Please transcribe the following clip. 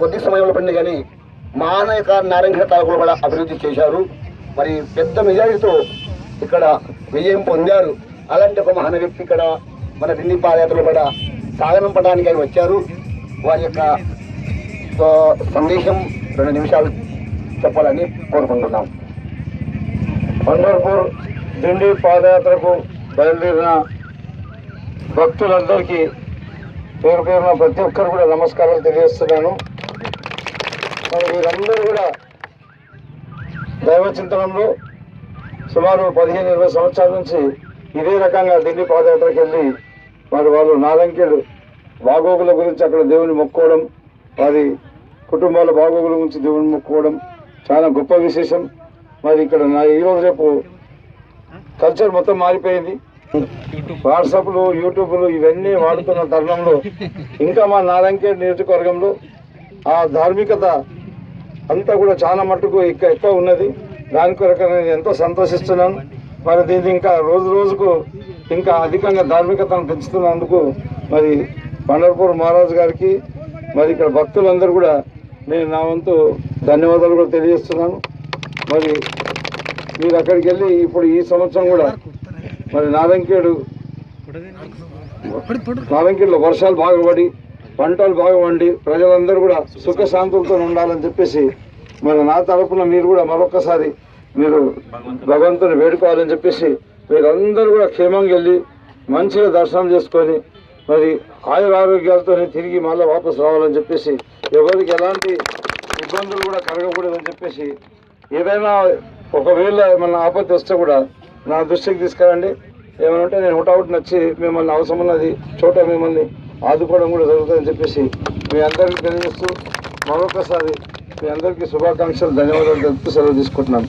కొద్ది సమయంలో పండి కానీ మానయక నారాయణ తాలూకులు కూడా అభివృద్ధి చేశారు మరి పెద్ద మెజారిటీతో ఇక్కడ విజయం పొందారు అలాంటి ఒక మహాన వ్యక్తి ఇక్కడ మన దిల్లీ పాదయాత్రలు కూడా సాగనంపడానికి అవి వచ్చారు వారి యొక్క సందేశం రెండు నిమిషాలు చెప్పాలని కోరుకుంటున్నాం పండర్పూర్ దిండీ పాదయాత్రకు బయలుదేరిన భక్తులందరికీ పేరు పేరున ప్రతి ఒక్కరు కూడా నమస్కారాలు తెలియజేస్తున్నాను మరి వీరందరూ కూడా దైవ చింతనంలో సుమారు పదిహేను ఇరవై సంవత్సరాల నుంచి ఇదే రకంగా ఢిల్లీ పాదయాత్రకు వెళ్ళి మరి వాళ్ళు నాలంకెళ్ళు బాగోగుల గురించి అక్కడ దేవుని మొక్కోవడం వారి కుటుంబాల బాగోగుల గురించి దేవుని మొక్కోవడం చాలా గొప్ప విశేషం మరి ఇక్కడ నా ఈరోజు రేపు కల్చర్ మొత్తం మారిపోయింది వాట్సాప్లు యూట్యూబ్లు ఇవన్నీ వాడుతున్న తరుణంలో ఇంకా మా నారాయణఖేడ్ నియోజకవర్గంలో ఆ ధార్మికత అంతా కూడా చాలా మట్టుకు ఇక్కడ ఎక్కువ ఉన్నది దాని కొరకు నేను ఎంతో సంతోషిస్తున్నాను మరి దీన్ని ఇంకా రోజు రోజుకు ఇంకా అధికంగా ధార్మికతను పెంచుతున్నందుకు మరి పండర్పూర్ మహారాజు గారికి మరి ఇక్కడ భక్తులందరూ కూడా నేను నా వంతు ధన్యవాదాలు కూడా తెలియజేస్తున్నాను మరి మీరు అక్కడికి వెళ్ళి ఇప్పుడు ఈ సంవత్సరం కూడా మరి నారంకేడు నారంకేడులో వర్షాలు బాగా పడి పంటలు బాగా పండి ప్రజలందరూ కూడా సుఖశాంతులతో ఉండాలని చెప్పేసి మరి నా తరఫున మీరు కూడా మరొకసారి మీరు భగవంతుని వేడుకోవాలని చెప్పేసి మీరందరూ కూడా క్షేమంగా వెళ్ళి మంచిగా దర్శనం చేసుకొని మరి ఆయుర ఆరోగ్యాలతో తిరిగి మళ్ళీ వాపసు రావాలని చెప్పేసి ఎవరికి ఎలాంటి ఇబ్బందులు కూడా కలగకూడదని చెప్పేసి ఏదైనా ఒకవేళ ఏమైనా ఆపత్తి వస్తే కూడా నా దృష్టికి తీసుకురండి ఏమైనా ఉంటే నేను హుటాహుట్ నచ్చి మిమ్మల్ని అవసరం ఉన్నది చోట మిమ్మల్ని ఆదుకోవడం కూడా జరుగుతుందని చెప్పేసి మీ అందరికీ తెలియజేస్తూ మరొకసారి మీ అందరికీ శుభాకాంక్షలు ధన్యవాదాలు తెలుపుతూ సెలవు తీసుకుంటున్నాను